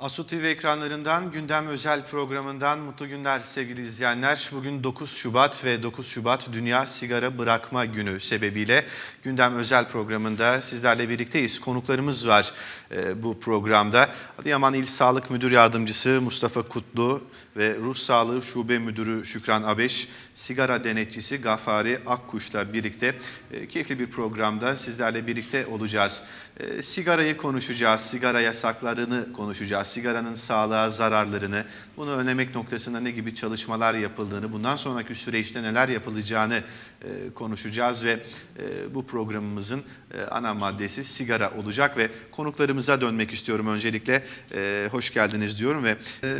Asu TV ekranlarından gündem özel programından mutlu günler sevgili izleyenler. Bugün 9 Şubat ve 9 Şubat Dünya Sigara Bırakma Günü sebebiyle gündem özel programında sizlerle birlikteyiz. Konuklarımız var e, bu programda. Adıyaman İl Sağlık Müdür Yardımcısı Mustafa Kutlu ve Ruh Sağlığı Şube Müdürü Şükran Abeş, sigara denetçisi Gafari Akkuş'la birlikte e, keyifli bir programda sizlerle birlikte olacağız. E, sigarayı konuşacağız, sigara yasaklarını konuşacağız, sigaranın sağlığa zararlarını, bunu önlemek noktasında ne gibi çalışmalar yapıldığını, bundan sonraki süreçte neler yapılacağını e, konuşacağız ve e, bu programımızın e, ana maddesi sigara olacak ve konuklarımıza dönmek istiyorum öncelikle. E, hoş geldiniz diyorum ve e,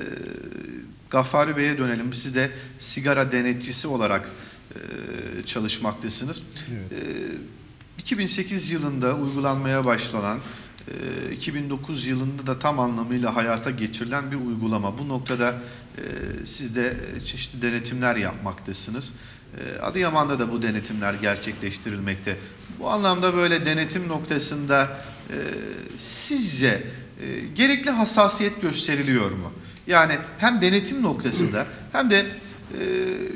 Gaffari Bey'e dönelim. Siz de sigara denetçisi olarak e, çalışmaktasınız. Evet. E, 2008 yılında uygulanmaya başlanan, 2009 yılında da tam anlamıyla hayata geçirilen bir uygulama. Bu noktada e, siz de e, çeşitli denetimler yapmaktasınız. E, Adıyaman'da da bu denetimler gerçekleştirilmekte. Bu anlamda böyle denetim noktasında sizce gerekli hassasiyet gösteriliyor mu? Yani hem denetim noktasında hem de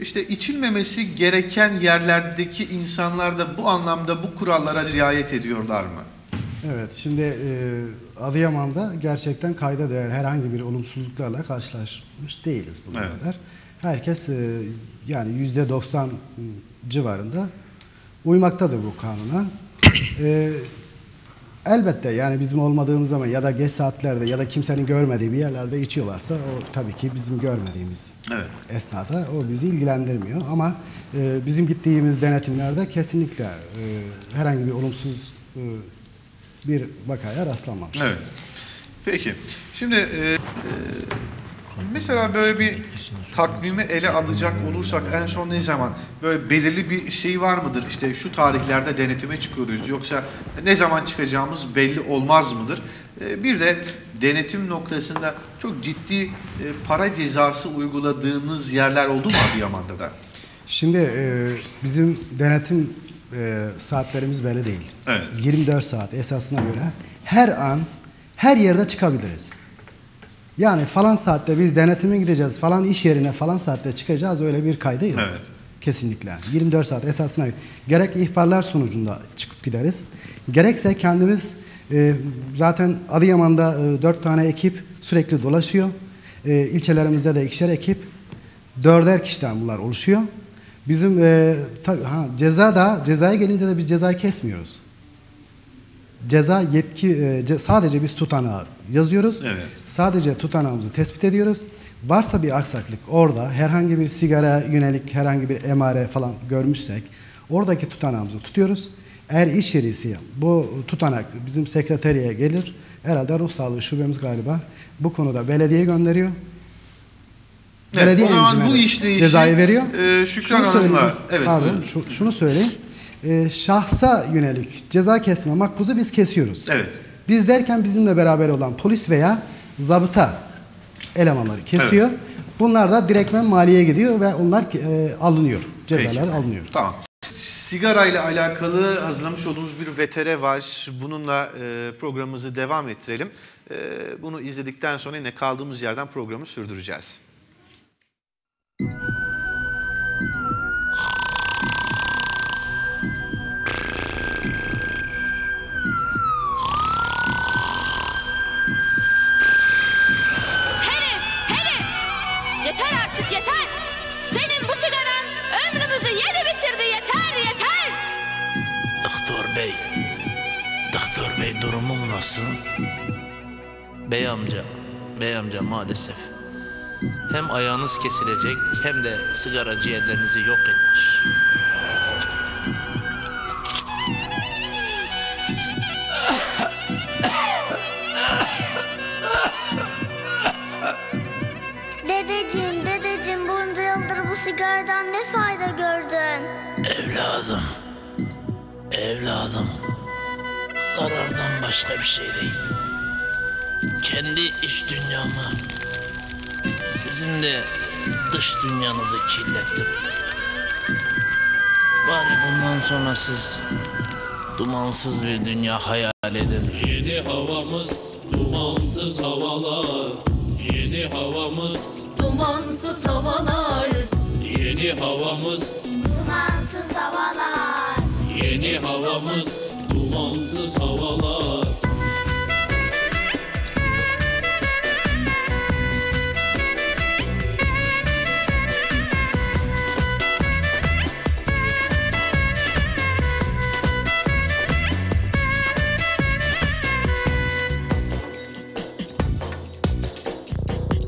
işte içilmemesi gereken yerlerdeki insanlar da bu anlamda bu kurallara riayet ediyorlar mı? Evet, şimdi e, Adıyaman'da gerçekten kayda değer herhangi bir olumsuzluklarla karşılaşmış değiliz bugüne Evet. kadar. Herkes e, yani yüzde 90 civarında uymaktadır bu kanuna. E, elbette yani bizim olmadığımız zaman ya da geç saatlerde ya da kimsenin görmediği bir yerlerde içiyorlarsa o tabii ki bizim görmediğimiz Evet. esnada o bizi ilgilendirmiyor ama e, bizim gittiğimiz denetimlerde kesinlikle e, herhangi bir olumsuz e, bir vakaya rastlanmamışız. Evet. Peki. Şimdi e, e, mesela böyle bir takvimi ele alacak olursak en son ne zaman böyle belirli bir şey var mıdır? İşte şu tarihlerde denetime çıkıyoruz yoksa ne zaman çıkacağımız belli olmaz mıdır? E, bir de denetim noktasında çok ciddi e, para cezası uyguladığınız yerler oldu mu Adıyaman'da da? Şimdi e, bizim denetim e, saatlerimiz belli değil. Evet. 24 saat esasına göre her an her yerde çıkabiliriz. Yani falan saatte biz denetime gideceğiz, falan iş yerine falan saatte çıkacağız öyle bir kaydı yok. Evet. Kesinlikle. 24 saat esasına. Gerek ihbarlar sonucunda çıkıp gideriz. Gerekse kendimiz e, zaten Adıyaman'da e, 4 tane ekip sürekli dolaşıyor. E, ilçelerimizde de ikişer ekip. Dörder kişiden bunlar oluşuyor. Bizim e, tabii, ha, ceza da cezaya gelince de biz cezayı kesmiyoruz. Ceza yetki e, ce- sadece biz tutanağı yazıyoruz. Evet. Sadece tutanağımızı tespit ediyoruz. Varsa bir aksaklık orada herhangi bir sigara yönelik herhangi bir emare falan görmüşsek oradaki tutanağımızı tutuyoruz. Eğer iş yeri ise bu tutanak bizim sekreteriye gelir. Herhalde ruh sağlığı şubemiz galiba bu konuda belediye gönderiyor. Evet, o zaman bu işleyişi, cezayı veriyor. e, Şükran Şunu söyleyeyim. Hanım'la- evet, pardon, buyurun. şu- şunu söyleyeyim. E, şahsa yönelik ceza kesme makbuzu biz kesiyoruz. Evet. Biz derken bizimle beraber olan polis veya zabıta elemanları kesiyor. Bunlar da direktmen maliye gidiyor ve onlar e, alınıyor. Cezalar Peki. alınıyor. Tamam. Sigara ile alakalı hazırlamış olduğumuz bir vetere var. Bununla e, programımızı devam ettirelim. E, bunu izledikten sonra yine kaldığımız yerden programı sürdüreceğiz. Bey durumum nasıl? Bey amca. Bey amca maalesef. Hem ayağınız kesilecek hem de sigara ciğerlerinizi yok etmiş. Başka bir şey değil. Kendi iç dünyamı, sizin de dış dünyanızı kirlettim. Bari bundan sonra siz dumansız bir dünya hayal edin. Yeni havamız, duman Dumansız havalar Yeni havamız Dumansız havalar Yeni havamız Dumansız havalar. Yeni havamız Dumansız havalar.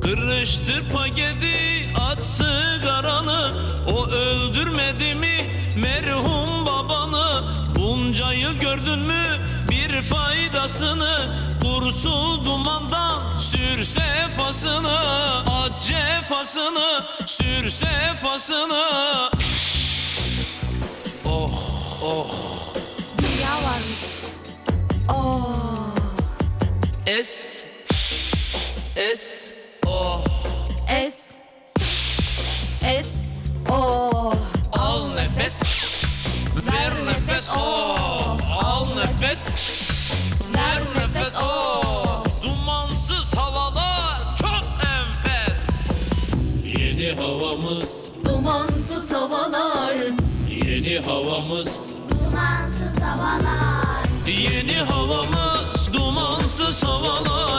Kırıştır paketi at sigaranı O öldürmedi mi merhum Bunca yıl gördün mü? Bir faydasını Kursul dumandan. Sür sefasını At cefasını sür sefasını. Oh oh. Dünya varmış. Es Es havamız. Dumansız havalar. Yeni havamız. Dumansız havalar. Yeni havamız. Dumansız havalar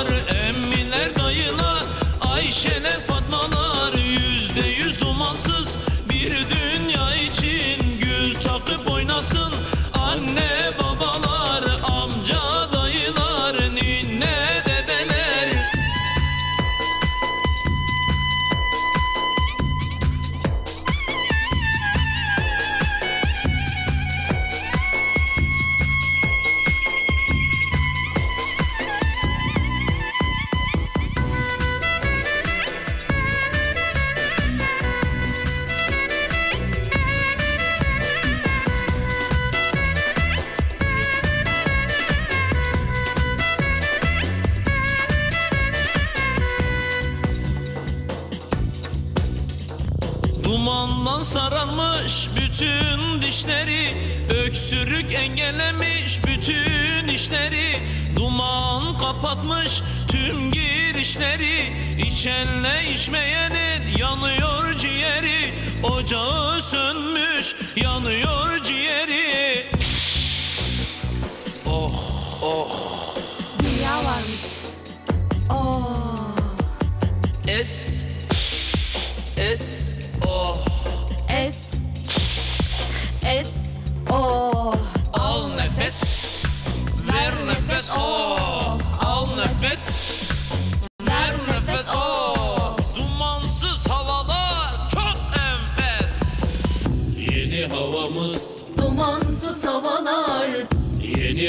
Dumandan sararmış bütün dişleri Öksürük engellemiş bütün işleri. Duman kapatmış tüm girişleri İçenle içmeyenin yanıyor ciğeri. Ocağı sönmüş yanıyor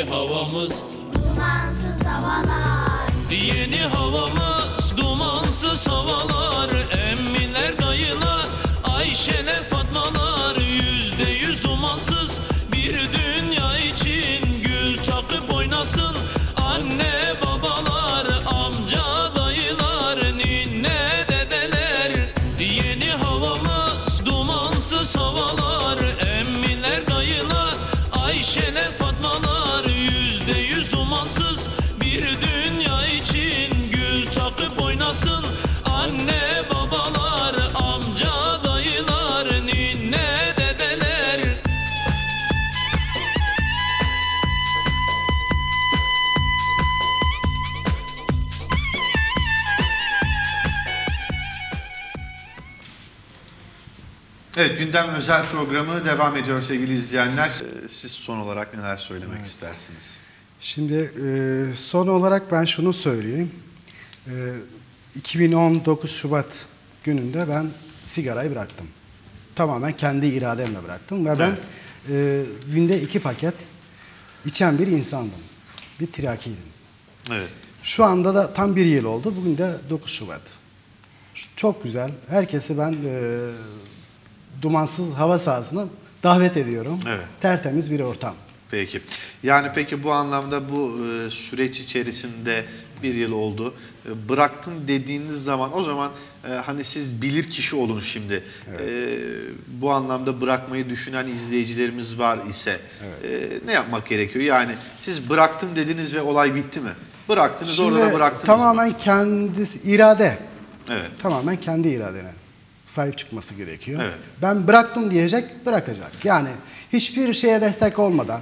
havamız Dumansız havalar. Yeni havamız Evet gündem özel programı devam ediyor sevgili izleyenler. Ee, Siz son olarak neler söylemek istersiniz? Şimdi e, son olarak ben şunu söyleyeyim. E, 2019 Şubat gününde ben sigarayı bıraktım. Tamamen kendi irademle bıraktım ve ben e, günde iki paket içen bir insandım. Bir tirakiydim. Evet. Şu anda da tam bir yıl oldu. Bugün de 9 Şubat. Çok güzel. Herkesi ben e, dumansız hava sahasına davet ediyorum. Evet. Tertemiz bir ortam. Peki. Yani peki bu anlamda bu e, süreç içerisinde bir yıl oldu. E, bıraktım dediğiniz zaman o zaman e, hani siz bilir kişi olun şimdi. E, bu anlamda bırakmayı düşünen izleyicilerimiz var ise e, ne yapmak gerekiyor? Yani siz bıraktım dediniz ve olay bitti mi? Bıraktınız Şimdi orada da bıraktınız. mı? tamamen kendisi irade. Evet. Tamamen kendi iradene sahip çıkması gerekiyor. Evet. Ben bıraktım diyecek, bırakacak. Yani hiçbir şeye destek olmadan,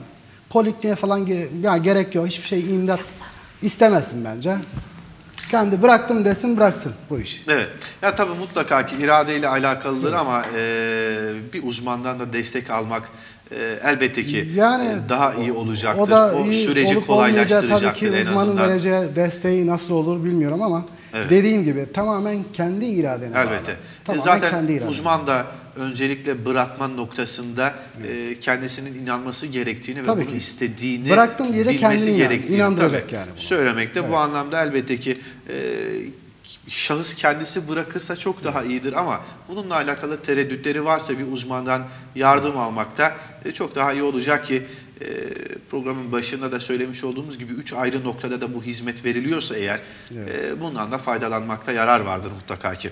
polikliğe falan ge- ya gerek yok, hiçbir şey imdat istemesin bence. Kendi bıraktım desin, bıraksın bu işi. Evet. Ya tabii mutlaka ki iradeyle alakalıdır ama e, bir uzmandan da destek almak e, elbette ki Yani e, daha iyi olacaktır. O da iyi süreci olup olmayacağı tabii kolaylaştıracaktır ki en uzmanın azından. vereceği desteği nasıl olur bilmiyorum ama Evet. dediğim gibi tamamen kendi iradene bağlı. Elbette. E, Tamamen Zaten kendi iradene. uzman da öncelikle bırakma noktasında e, kendisinin inanması gerektiğini Tabii ve bunu ki. istediğini Bıraktım diyecek, bilmesi kendini inan- inandıracak yani buna. Söylemekte bu Evet. anlamda elbette ki e, şahıs kendisi bırakırsa çok daha iyidir ama bununla alakalı tereddütleri varsa bir uzmandan yardım almakta e, çok daha iyi olacak ki e, programın başında da söylemiş olduğumuz gibi üç ayrı noktada da bu hizmet veriliyorsa eğer e, bundan da faydalanmakta yarar vardır mutlaka ki.